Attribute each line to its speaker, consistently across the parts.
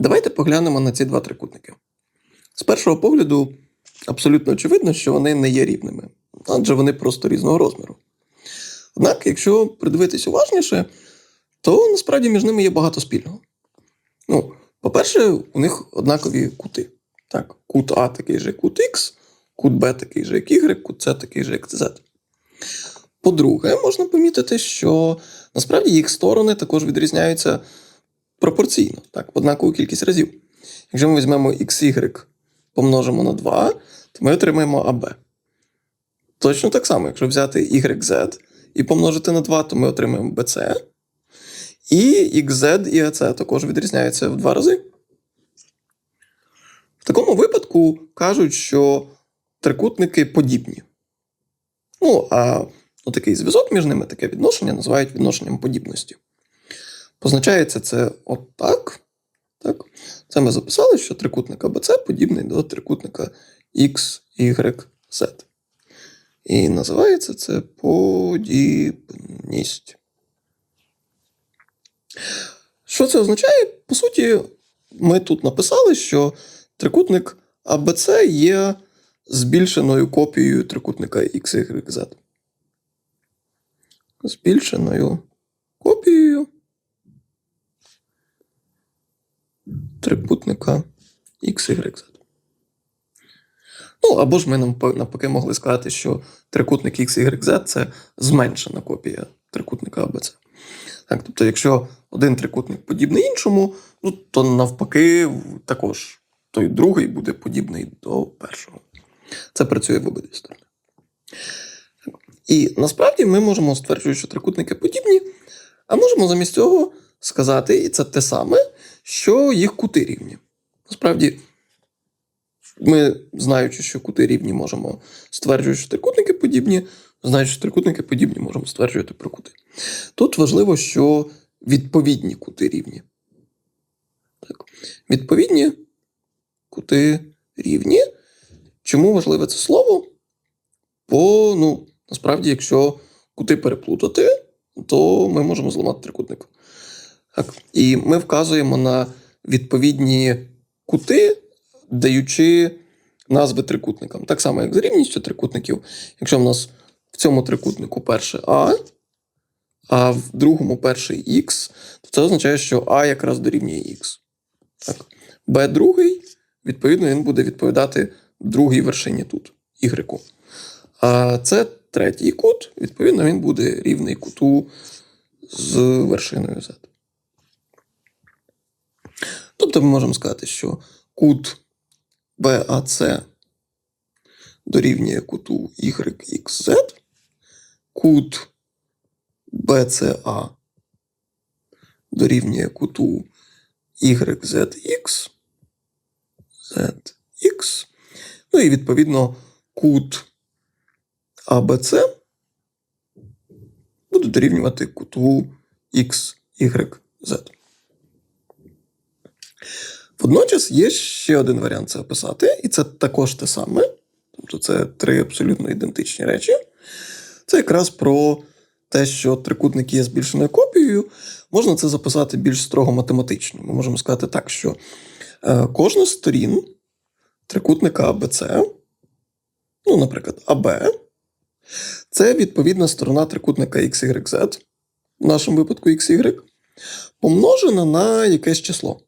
Speaker 1: Давайте поглянемо на ці два трикутники. З першого погляду, абсолютно очевидно, що вони не є рівними, адже вони просто різного розміру. Однак, якщо придивитись уважніше, то насправді між ними є багато спільного. Ну, по-перше, у них однакові кути. Так, кут А такий же, як кут Х, кут Б такий же, як Y, кут С такий же, як Z. По-друге, можна помітити, що насправді їх сторони також відрізняються пропорційно, так, однакову кількість разів. Якщо ми візьмемо XY помножимо на 2, то ми отримаємо AB. Точно так само, якщо взяти YZ і помножити на 2, то ми отримаємо BC. І XZ і AC також відрізняються в два рази. В такому випадку кажуть, що трикутники подібні. Ну, а ну, такий зв'язок між ними, таке відношення називають відношенням подібності. Позначається це отак. Так? Це ми записали, що трикутник АБЦ подібний до трикутника X, Y, Z. І називається це подібність. Що це означає? По суті, ми тут написали, що трикутник АБЦ є збільшеною копією трикутника XYZ. Збільшеною копією трикутника XYZ. Ну, або ж ми навпаки могли сказати, що трикутник XYZ це зменшена копія трикутника ABC. Так, тобто, якщо один трикутник подібний іншому, ну, то навпаки, також той другий буде подібний до першого. Це працює в обидві сторони. І насправді ми можемо стверджувати, що трикутники подібні, а можемо замість цього сказати, і це те саме, що їх кути рівні. Насправді, ми, знаючи, що кути рівні, можемо стверджувати, що трикутники подібні, знаючи, що трикутники подібні, можемо стверджувати про кути. Тут важливо, що відповідні кути рівні. Так. Відповідні кути рівні. Чому важливе це слово? Бо, ну, насправді, якщо кути переплутати, то ми можемо зламати трикутник. Так. І ми вказуємо на відповідні кути, даючи назви трикутникам. Так само, як з рівністю трикутників. Якщо в нас в цьому трикутнику перше А, а в другому перший Х, то це означає, що А якраз дорівнює Х. Так. Б другий, відповідно, він буде відповідати другій вершині тут, Y. А це третій кут, відповідно, він буде рівний куту з вершиною Z. Тобто ми можемо сказати, що кут BAC дорівнює куту YXZ, кут BCA дорівнює куту YZX, ZX, ну і відповідно кут ABC буде дорівнювати куту XYZ. Водночас є ще один варіант це описати, і це також те саме. Тобто це три абсолютно ідентичні речі. Це якраз про те, що трикутник є збільшеною копією, можна це записати більш строго математично. Ми можемо сказати так, що е, кожна з сторін трикутника АБЦ, ну, наприклад, АБ, це відповідна сторона трикутника XYZ, в нашому випадку XY, помножена на якесь число.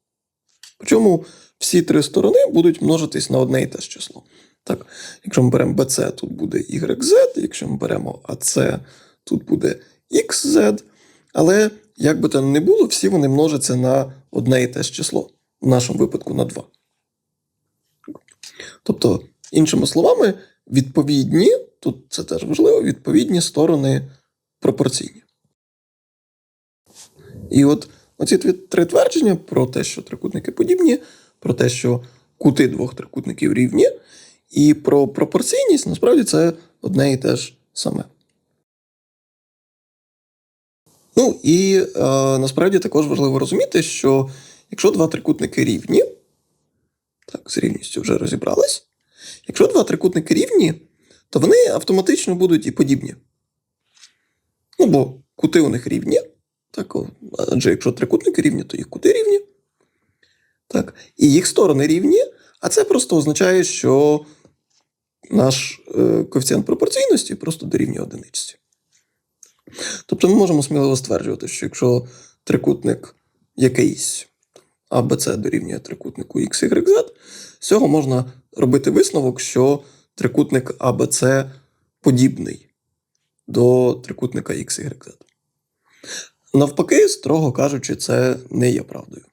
Speaker 1: Причому всі три сторони будуть множитись на одне і те ж число. Так, Якщо ми беремо BC, тут буде YZ, якщо ми беремо AC, тут буде XZ. Але як би там не було, всі вони множаться на одне і те ж число, в нашому випадку на 2. Тобто, іншими словами, відповідні, тут це теж важливо, відповідні сторони пропорційні. І от оці три твердження про те, що трикутники подібні, про те, що кути двох трикутників рівні, і про пропорційність, насправді, це одне і те ж саме. Ну і е, насправді також важливо розуміти, що якщо два трикутники рівні, так, з рівністю вже розібрались, якщо два трикутники рівні, то вони автоматично будуть і подібні. Ну, бо кути у них рівні. Так, адже якщо трикутники рівні, то їх кути рівні. Так. І їх сторони рівні, а це просто означає, що наш е, коефіцієнт пропорційності просто дорівнює одиничці. Тобто ми можемо сміливо стверджувати, що якщо трикутник якийсь АБЦ дорівнює трикутнику XYZ, з цього можна робити висновок, що трикутник АБЦ подібний до трикутника XYZ. Навпаки, строго кажучи, це не є правдою.